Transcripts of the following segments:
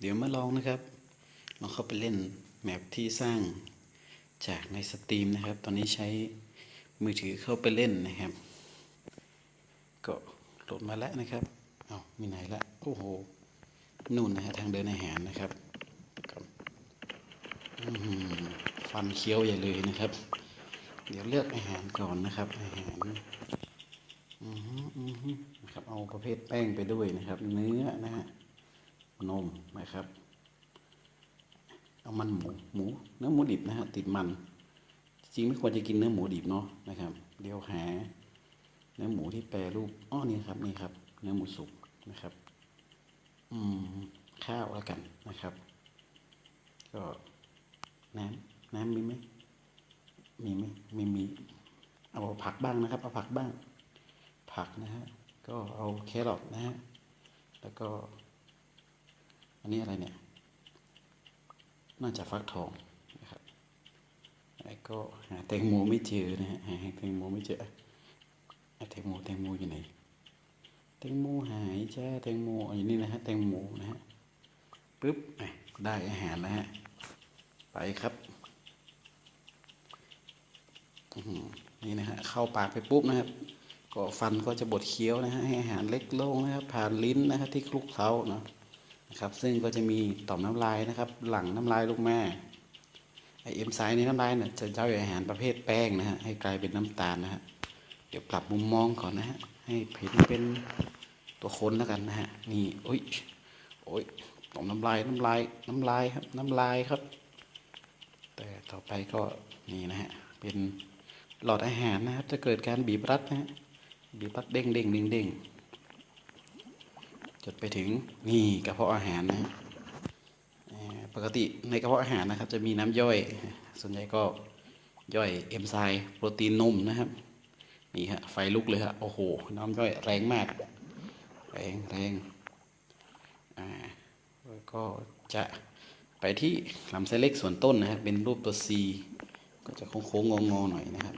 เดี๋ยวมาลองนะครับลองเข้าไปเล่นแมปที่สร้างจากในสตรีมนะครับ ตอนนี้ใช้มือถือเข้าไปเล่นนะครับ ก็โหลดมาแล้วนะครับ เอามีไหนละ โอ้โห นู่นนะฮะทางเดินอาหารนะครับอื้อหือฟันเคี้ยวใหญ่เลยนะครับ เดี๋ยวเลือกอาหารก่อนนะครับ อาหารอือฮึอือฮึนะครับ เอาประเภทแป้งไปด้วยนะครับ เนื้อนะฮะ นมนะครับ เอามันหมูหมูเนื้อหมูดิบนะฮะติดมัน จริงไม่ควรจะกินเนื้อหมูดิบเนาะนะครับ เดี๋ยวหาเนื้อหมูที่แปรรูปอ้อนี่ครับนี่ครับ เนื้อหมูสุกนะครับ อืมข้าวแล้วกันนะครับ ก็น้ำน้ำมีไหมมีไหมมีมีเอาผักบ้างนะครับ เอาผักบ้าง ผักนะฮะก็เอาแครอทนะฮะแล้วก็ นนี้อะไรเนี่ย น่าจะฟักทองนะครับแล้วก็หาแตงโมไม่เจอนะฮะหาแตงโมไม่เจอแตงโมแตงโมอยู่ไหนแตงโมหายจ้าแตงโมอันนี้นะฮะแตงโมนะฮะปึ๊บอะได้อาหารแล้วฮะไปครับนี่นะฮะเข้าปากไปปุ๊บนะครับก็ฟันก็จะบดเคี้ยวนะฮะให้อาหารเล็กลงนะครับผ่านลิ้นนะครับที่คลุกเคล้าเนาะ นะครับ ซึ่งก็จะมีต่อมน้ำลายนะครับ หลังน้ำลายลงมาไอเอ็มไซม์ในน้ำลายเนี่ยจะย่อยอาหารประเภทแป้งนะฮะให้กลายเป็นน้ำตาลนะฮะเดี๋ยวปรับมุมมองก่อนนะฮะให้เห็นเป็นตัวคนแล้วกันนะฮะนี่โอ้ยโอ้ยต่อมน้ำลายน้ำลายน้ำลายครับน้ำลายครับ แต่ต่อไปก็นี่นะฮะเป็นหลอดอาหารนะครับจะเกิดการบีบรัดนะฮะบีบรัดเด้งเด้งเด้งเด้ง จนไปถึงนี่กระเพาะอาหารนะฮะปกติในกระเพาะอาหารนะครับ จะมีน้ำย่อย ส่วนใหญ่ก็ย่อยเอนไซม์โปรตีนนมนะครับนี่ฮะไฟลุกเลยฮะโอ้โห น้ำย่อยแรงมาก แรงแรงอ่าแล้วก็จะไปที่ลำไส้เล็กส่วนต้นนะครับ เป็นรูปตัว C ก็จะโค้งๆงอๆหน่อยนะครับ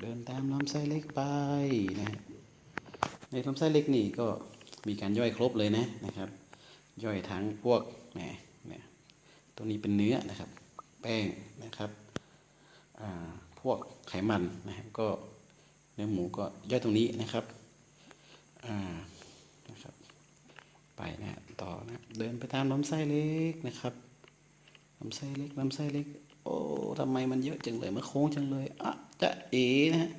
เดินตามลำไส้เล็กไปนะฮะ ในลำไส้เล็กนี่ก็มีการย่อยครบเลยนะนะครับ ย่อยทั้งพวกแหมเนี่ยตัวนี้เป็นเนื้อนะครับ แป้งนะครับอ่าพวกไขมันนะครับก็เนื้อหมูก็ย่อยตรงนี้นะครับอ่านะครับ ไปนะต่อนะเดินไปตามลำไส้เล็กนะครับลำไส้เล็กลำไส้เล็ก โอ้ทำไมมันเยอะจังเลยมันโค้งจังเลยอะจะเอ๋นะฮะ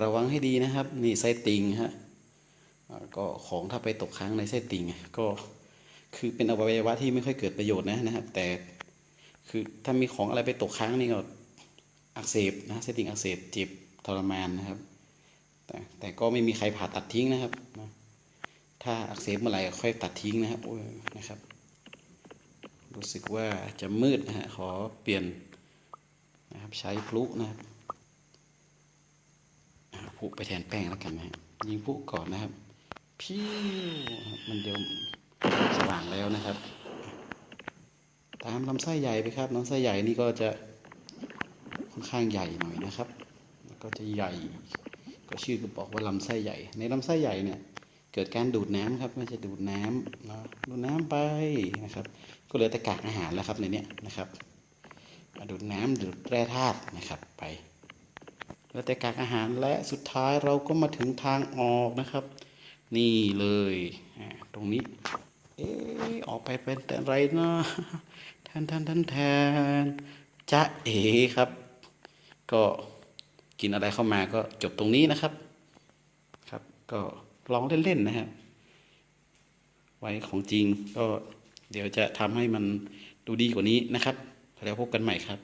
ระวังให้ดีนะครับ นี่ไส้ติ่งฮะ ก็ของถ้าไปตกค้างในไส้ติ่งก็คือเป็นอวัยวะที่ไม่ค่อยเกิดประโยชน์นะนะครับ แต่คือถ้ามีของอะไรไปตกค้างนี่ก็อักเสบนะไส้ติ่งอักเสบเจ็บทรมานนะครับ แต่แต่ก็ไม่มีใครผ่าตัดทิ้งนะครับถ้าอักเสบเมื่อไหร่ค่อยตัดทิ้งนะครับโอ้ยนะครับ รู้สึกว่าจะมืดนะฮะขอเปลี่ยนนะครับใช้พลุนะครับพลุไปแทนแป้งแล้วกันนะฮะยิงพลุก่อนนะครับ พิ้วมันเดี๋ยวสว่างแล้วนะครับ ตามลำไส้ใหญ่ไปครับลำไส้ใหญ่นี่ก็จะค่อนข้างใหญ่หน่อยนะครับก็จะใหญ่ ก็ชื่อก็บอกว่าลำไส้ใหญ่ ในลำไส้ใหญ่เนี่ยเกิดการดูดน้ำครับไม่ใช่ดูดน้ำนะดูดน้ำไปนะครับ ก็เหลือแต่กากอาหารแล้วครับในนี้นะครับดูดน้ำดูดแร่ธาตุนะครับไปเหลือแต่กากอาหารและสุดท้ายเราก็มาถึงทางออกนะครับ นี่เลย ตรงนี้ เอ๊ออกไปเป็นแต่ไรนะแทนแทนแทนแทนจะเอ๋ครับ ก็กินอะไรเข้ามาก็จบตรงนี้นะครับ ครับ ก็ลองเล่นๆนะครับ ไว้ของจริงก็เดี๋ยวจะทำให้มันดูดีกว่านี้นะครับ แล้วพบกันใหม่ครับ